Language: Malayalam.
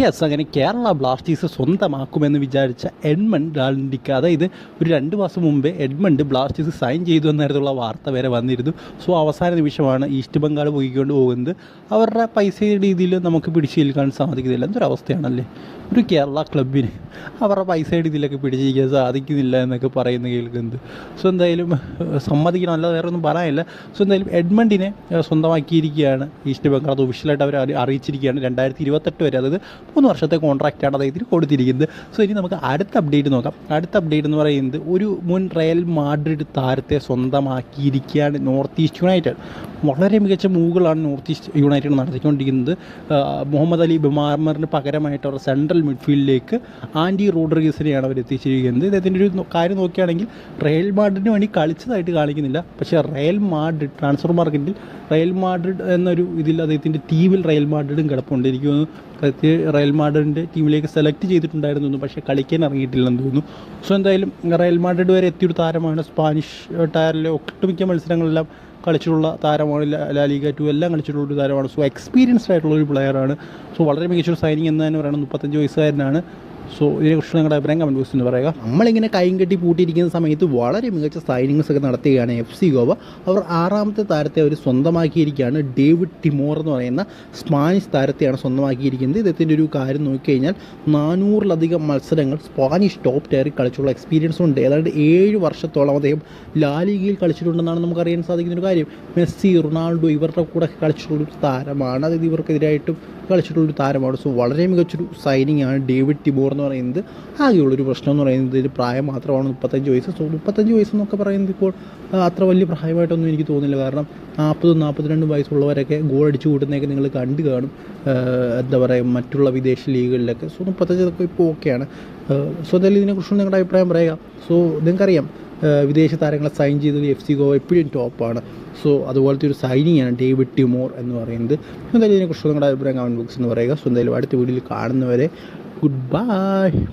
യെസ് അങ്ങനെ കേരള ബ്ലാസ്റ്റേഴ്സ് സ്വന്തമാക്കുമെന്ന് വിചാരിച്ച എഡ്മണ്ട് ലാൻഡിക്ക അതായത് ഒരു രണ്ട് മാസം മുമ്പേ എഡ്മണ്ട് ബ്ലാസ്റ്റേഴ്സ് സൈൻ ചെയ്തു തരത്തിലുള്ള വാർത്ത വരെ വന്നിരുന്നു. സോ അവസാന നിമിഷമാണ് ഈസ്റ്റ് ബംഗാൾ പോയിക്കൊണ്ട് പോകുന്നത്. അവരുടെ പൈസയുടെ രീതിയിൽ നമുക്ക് പിടിച്ചേൽക്കാൻ സാധിക്കുന്നില്ല. എന്തൊരു അവസ്ഥയാണല്ലേ? ഒരു കേരള ക്ലബിന് അവരുടെ പൈസയുടെ ഇതിലൊക്കെ പിടിച്ചിരിക്കാൻ സാധിക്കുന്നില്ല എന്നൊക്കെ പറയുന്ന കേൾക്കുന്നത്. സോ എന്തായാലും സമ്മതിക്കണം. അല്ലാതെ വേറെ ഒന്നും പറയാനില്ല. സോ എന്തായാലും എഡ്മണ്ടിനെ സ്വന്തമാക്കിയിരിക്കുകയാണ് ഈസ്റ്റ് ബംഗാൾ. അത് ഒഫീഷ്യലായിട്ട് അവർ അറിയിച്ചിരിക്കുകയാണ്. രണ്ടായിരത്തി ഇരുപത്തെട്ട് വരെ. അതായത് മൂന്ന് വർഷത്തെ കോൺട്രാക്റ്റാണ് അദ്ദേഹത്തിന് കൊടുത്തിരിക്കുന്നത്. സോ ഇനി നമുക്ക് അടുത്ത അപ്ഡേറ്റ് നോക്കാം. അടുത്ത അപ്ഡേറ്റ് എന്ന് പറയുന്നത് ഒരു മുൻ റയൽ മാഡ്രിഡ് താരത്തെ സ്വന്തമാക്കിയിരിക്കുകയാണ് നോർത്ത് ഈസ്റ്റ് യുണൈറ്റഡ്. വളരെ മികച്ച മൂവുകളാണ് നോർത്ത് ഈസ്റ്റ് യുണൈറ്റഡ് നടത്തിക്കൊണ്ടിരിക്കുന്നത്. മുഹമ്മദ് അലി ബിമാർമറിന് പകരമായിട്ട് അവർ സെൻട്രൽ മിഡ്ഫീൽഡിലേക്ക് ആന്റി റോഡ്രിഗസിനെയാണ് അവർ എത്തിച്ചിരിക്കുന്നത്. ഇദ്ദേഹത്തിന്റെ ഒരു കാര്യം നോക്കുകയാണെങ്കിൽ റയൽ മാഡ്രിഡിന് വേണ്ടി കളിച്ചതായിട്ട് കാണിക്കുന്നില്ല. പക്ഷേ റയൽ മാഡ്രിഡ് ട്രാൻസ്ഫർ മാർക്കറ്റിൽ റയൽ മാഡ്രിഡ് എന്നൊരു ഇതിൽ അദ്ദേഹത്തിന്റെ ടീമിൽ റയൽ മാഡ്രിഡും കിടപ്പുണ്ട് എനിക്ക് തോന്നുന്നു റയൽ മാഡ്രിഡിന്റെ ടീമിലേക്ക് സെലക്ട് ചെയ്തിട്ടുണ്ടായിരുന്നു പക്ഷേ കളിക്കാൻ ഇറങ്ങിയിട്ടില്ലെന്ന് തോന്നുന്നു. സോ എന്തായാലും റയൽ മാഡ്രിഡ് വരെ എത്തിയൊരു താരമാണ് സ്പാനിഷ് ടയറിലെ ഒട്ടുമിക്ക മത്സരങ്ങളെല്ലാം കളിച്ചിട്ടുള്ള താരമാണ് ലാലിഗ ടു എല്ലാം കളിച്ചിട്ടുള്ള ഒരു താരമാണ്. സോ എക്സ്പീരിയൻസ്ഡ് ആയിട്ടുള്ള ഒരു പ്ലെയറാണ് സോ വളരെ മികച്ചൊരു സൈനിങ് എന്ന് തന്നെ പറയുന്നത് മുപ്പത്തഞ്ച് വയസ്സുകാരനാണ്. സോ ഇതിനെക്കുറിച്ച് നിങ്ങളുടെ അഭിപ്രായം കമന്റ് ബോക്സിൽ നിന്ന് പറയുക. നമ്മളിങ്ങനെ കൈയും കെട്ടി പൂട്ടിയിരിക്കുന്ന സമയത്ത് വളരെ മികച്ച സൈനിങ്സ് ഒക്കെ നടത്തുകയാണ് എഫ് സി ഗോവ. അവർ ആറാമത്തെ താരത്തെ അവർ സ്വന്തമാക്കിയിരിക്കുകയാണ്. ഡേവിഡ് ടിമോർ എന്ന് പറയുന്ന സ്പാനിഷ് താരത്തെയാണ് സ്വന്തമാക്കിയിരിക്കുന്നത്. ഇദ്ദേഹത്തിന്റെ ഒരു കാര്യം നോക്കിക്കഴിഞ്ഞാൽ നാനൂറിലധികം മത്സരങ്ങൾ സ്പാനിഷ് ടോപ്പ് ടയറിൽ കളിച്ചുള്ള എക്സ്പീരിയൻസ് ഉണ്ട്. ഏതാണ്ട് ഏഴ് വർഷത്തോളം അദ്ദേഹം ലാലിഗയിൽ കളിച്ചിട്ടുണ്ടെന്നാണ് നമുക്കറിയാൻ സാധിക്കുന്ന ഒരു കാര്യം. മെസ്സി റൊണാൾഡോ ഇവരുടെ കൂടെ കളിച്ചിട്ടുള്ള ഒരു താരമാണ്. അതായത് ഇവർക്കെതിരായിട്ടും കളിച്ചിട്ടുള്ളൊരു താരമാണ്. സോ വളരെ മികച്ചൊരു സൈനിങ് ആണ് ഡേവിഡ് ടിബോർ എന്ന് പറയുന്നത് ആകെയുള്ളൊരു പ്രശ്നം എന്ന് പറയുന്നത് ഇതിൽ പ്രായം മാത്രമാണ് മുപ്പത്തഞ്ച് വയസ്സ്. സോ മുപ്പത്തഞ്ച് വയസ്സെന്നൊക്കെ പറയുന്നത് ഇപ്പോൾ അത്ര വലിയ പ്രായമായിട്ടൊന്നും എനിക്ക് തോന്നുന്നില്ല കാരണം നാൽപ്പതും നാൽപ്പത്തിരണ്ടും വയസ്സുള്ളവരൊക്കെ ഗോൾ അടിച്ചു കൂട്ടുന്നതൊക്കെ നിങ്ങൾ കണ്ടു കാണും. എന്താ പറയുക മറ്റുള്ള വിദേശ ലീഗുകളിലൊക്കെ. സോ മുപ്പത്തഞ്ചൊക്കെ ഇപ്പോൾ ഓക്കെയാണ് സോ എന്തായാലും ഇതിനെക്കുറിച്ച് നിങ്ങളുടെ അഭിപ്രായം പറയുക. സോ നിങ്ങൾക്കറിയാം വിദേശ താരങ്ങളെ സൈൻ ചെയ്തത് എഫ് സി ഗോവ എപ്പോഴും ടോപ്പാണ് സോ അതുപോലത്തെ ഒരു സൈനിങ് ആണ് ഡേവിഡ് ടിമോർ എന്ന് പറയുന്നത്. എന്തായാലും ഇതിനെക്കുറിച്ച് നിങ്ങളുടെ അഭിപ്രായം കമന്റ് ബോക്സ് എന്ന് പറയുക. സോ എന്തായാലും അടുത്ത വീഡിയോയിൽ കാണുന്നവരെ Goodbye.